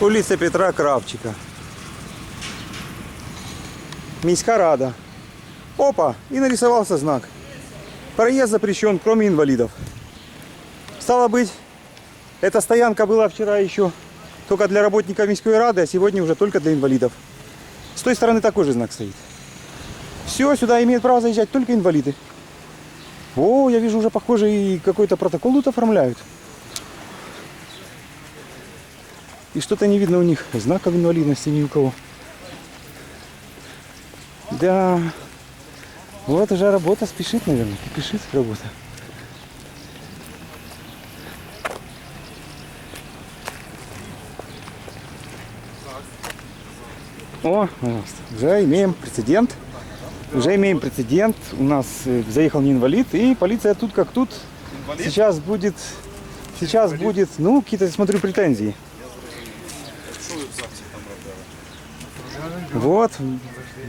Улица Петра Кравчика. Міська рада. Опа, и нарисовался знак. Проезд запрещен, кроме инвалидов. Стало быть, эта стоянка была вчера еще только для работников Міської рады, а сегодня уже только для инвалидов. С той стороны такой же знак стоит. Все, сюда имеют право заезжать только инвалиды. О, я вижу уже, похоже, и какой-то протокол тут оформляют. И что-то не видно у них знаков инвалидности ни у кого. Да, вот уже работа спешит, наверное, кипишит работа. О, пожалуйста, уже имеем прецедент. Уже имеем прецедент. У нас э, заехал не инвалид, и полиция тут как тут. Сейчас будет, сейчас будет, ну, какие-то, смотрю, претензии. Вот,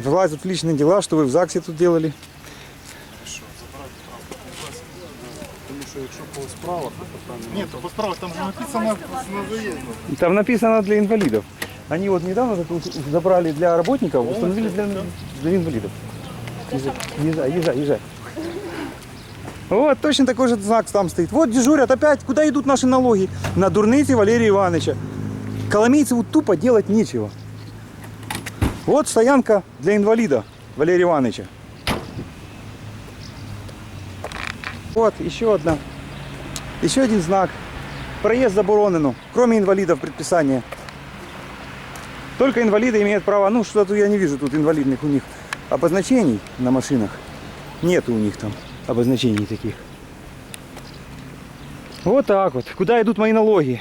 влазят в личные дела, что вы в ЗАГСе тут делали. Тому що якщо по справах, то там ні, то по справах там вже написано на заїзді. Там написано для инвалидов. Они вот недавно так вот забрали для работников, установили для, для инвалидов. Езжай, езжай, езжай, езжай. Вот, точно такой же знак там стоит. Вот дежурят опять, куда идут наши налоги? На дурницы Валерия Ивановича. Коломейцеву тупо делать нечего. Вот стоянка для инвалида Валерия Ивановича. Вот, еще одна. Еще один знак. Проезд заборонено, кроме инвалидов предписание. Только инвалиды имеют право, ну что-то я не вижу тут инвалидных у них обозначений на машинах. Нету у них там обозначений таких. Вот так вот. Куда идут мои налоги?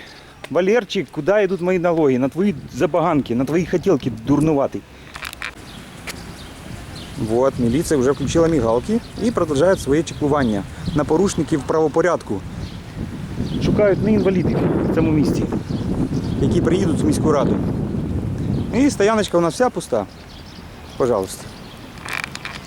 Валерчик, куда идут мои налоги? На твои забаганки, на твои хотелки дурнуватый. Вот, милиция уже включила мигалки и продолжает своє чеклування на порушників правопорядку. Шукають не інвалідів в цьому місті, які приїдуть в міську раду. І стояночка у нас вся пуста. Пожалуйста.